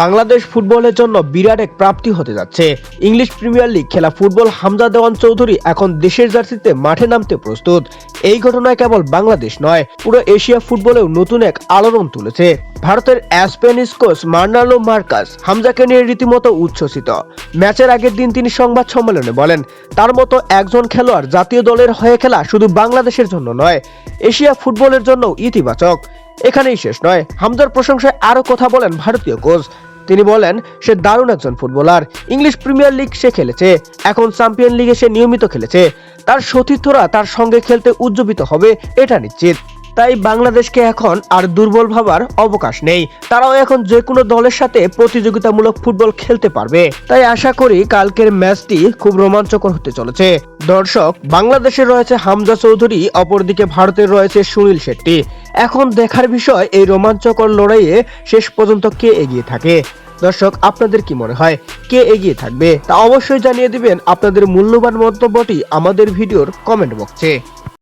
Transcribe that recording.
বাংলাদেশ ফুটবলের জন্য বিরাট এক প্রাপ্তি হতে যাচ্ছে। ইংলিশ প্রিমিয়ার লিগ খেলা ফুটবল হামজা দেওয়ান চৌধুরী এখন দেশের জার্সিতে মাঠে নামতে প্রস্তুত। এই ঘটনায় কেবল বাংলাদেশ নয়, পুরো এশিয়া ফুটবলেও নতুন এক আলোড়ন তুলেছে। ভারতের অ্যাসপেনিস কোচ মার্নালো মার্কাস হামজাকে নিয়ে রীতিমতো উচ্ছ্বসিত। ম্যাচের আগের দিন তিনি সংবাদ সম্মেলনে বলেন, তার মতো একজন খেলোয়াড় জাতীয় দলের হয়ে খেলা শুধু বাংলাদেশের জন্য নয়, এশিয়া ফুটবলের জন্য ইতিবাচক। এখানেই শেষ নয়। হামজার প্রশংসায় আরও কথা বলেন ভারতীয় কোচ। তিনি বলেন, সে দারুণ একজন ফুটবলার। ইংলিশ প্রিমিয়ার লিগ সে খেলেছে। এখন চ্যাম্পিয়ন লিগে সে নিয়মিত খেলেছে। তার সতীর্থরা তার সঙ্গে খেলতে উজ্জীবিত হবে, এটা নিশ্চিত। তাই বাংলাদেশকে এখন আর দুর্বল ভাবার অবকাশ নেই। তারাও এখন যে কোনো দলের সাথে প্রতিযোগিতামূলক ফুটবল খেলতে পারবে। তাই আশা করি কালকের ম্যাচটি খুব রোমাঞ্চকর হতে চলেছে। দর্শক, বাংলাদেশের রয়েছে হামজা চৌধুরী, অপরদিকে ভারতের রয়েছে সুনীল শেট্টি। এখন দেখার বিষয় এই রোমাঞ্চকর লড়াইয়ে শেষ পর্যন্ত কে এগিয়ে থাকে? দর্শক, আপনাদের কি মনে হয়? কে এগিয়ে থাকবে? তা অবশ্যই জানিয়ে দিবেন আপনাদের মূল্যবান মন্তব্যটি আমাদের ভিডিওর কমেন্ট বক্সে।